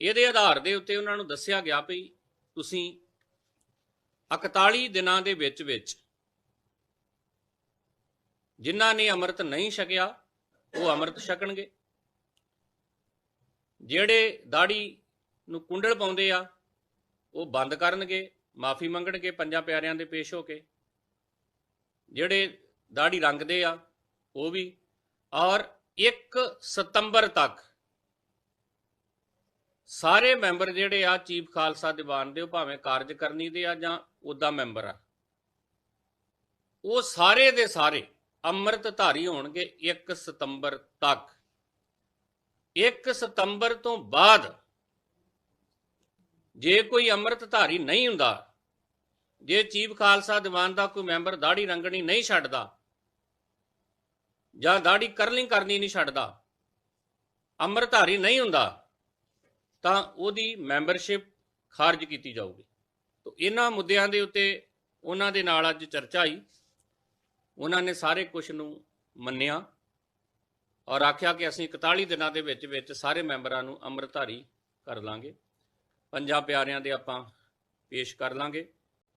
ਇਹਦੇ ਆਧਾਰ ਦੇ ਉੱਤੇ ਉਹਨਾਂ ਨੂੰ ਦੱਸਿਆ ਗਿਆ ਵੀ ਤੁਸੀਂ 41 ਦਿਨਾਂ ਦੇ ਵਿੱਚ ਵਿੱਚ ਜਿਨ੍ਹਾਂ ਨੇ ਅੰਮ੍ਰਿਤ ਨਹੀਂ ਛਕਿਆ, ਉਹ ਅੰਮ੍ਰਿਤ ਛਕਣਗੇ। ਜਿਹੜੇ ਦਾੜੀ ਨੂੰ ਕੁੰਡਲ ਪਾਉਂਦੇ ਆ, ਉਹ ਬੰਦ ਕਰਨਗੇ, ਮਾਫੀ ਮੰਗਣਗੇ ਪੰਜਾਂ ਪਿਆਰਿਆਂ ਦੇ ਪੇਸ਼ ਹੋ ਕੇ। ਜਿਹੜੇ ਦਾੜੀ ਰੰਗਦੇ ਆ, ਉਹ ਵੀ ਔਰ 1 ਸਤੰਬਰ ਤੱਕ ਸਾਰੇ ਮੈਂਬਰ ਜਿਹੜੇ ਆ ਚੀਫ ਖਾਲਸਾ ਦੀਵਾਨ ਦੇ, ਉਹ ਭਾਵੇਂ ਕਾਰਜਕਰਨੀ ਦੇ ਆ ਜਾਂ ਉਹਦਾ ਮੈਂਬਰ ਆ, ਉਹ ਸਾਰੇ ਦੇ ਸਾਰੇ ਅੰਮ੍ਰਿਤਧਾਰੀ ਹੋਣਗੇ 1 ਸਤੰਬਰ ਤੱਕ। 1 ਸਤੰਬਰ ਤੋਂ ਬਾਅਦ ਜੇ ਕੋਈ ਅੰਮ੍ਰਿਤਧਾਰੀ ਨਹੀਂ ਹੁੰਦਾ, ਜੇ ਚੀਫ ਖਾਲਸਾ ਦੀਵਾਨ ਦਾ ਕੋਈ ਮੈਂਬਰ ਦਾੜੀ ਰੰਗਣੀ ਨਹੀਂ ਛੱਡਦਾ ਜਾਂ ਦਾੜੀ ਕਰਲਿੰਗ ਕਰਨੀ ਨਹੀਂ ਛੱਡਦਾ, ਅੰਮ੍ਰਿਤਧਾਰੀ ਨਹੀਂ ਹੁੰਦਾ ਤਾਂ ਉਹਦੀ ਮੈਂਬਰਸ਼ਿਪ ਖਾਰਜ ਕੀਤੀ ਜਾਊਗੀ। ਤੋਂ ਇਹਨਾਂ ਮੁੱਦਿਆਂ ਦੇ ਉੱਤੇ ਉਹਨਾਂ ਦੇ ਨਾਲ ਅੱਜ ਚਰਚਾ ਹੋਈ ਉਹਨਾਂ ਨੇ ਸਾਰੇ ਕੁਝ ਨੂੰ ਮੰਨਿਆ ਔਰ ਆਖਿਆ ਕਿ ਅਸੀਂ 41 ਦਿਨਾਂ ਦੇ ਵਿੱਚ ਵਿੱਚ ਸਾਰੇ ਮੈਂਬਰਾਂ ਨੂੰ ਅੰਮ੍ਰਿਤਧਾਰੀ ਕਰ ਲਾਂਗੇ। ਪੰਜਾਂ ਪਿਆਰਿਆਂ ਦੇ ਆਪਾਂ ਪੇਸ਼ ਕਰ ਲਾਂਗੇ।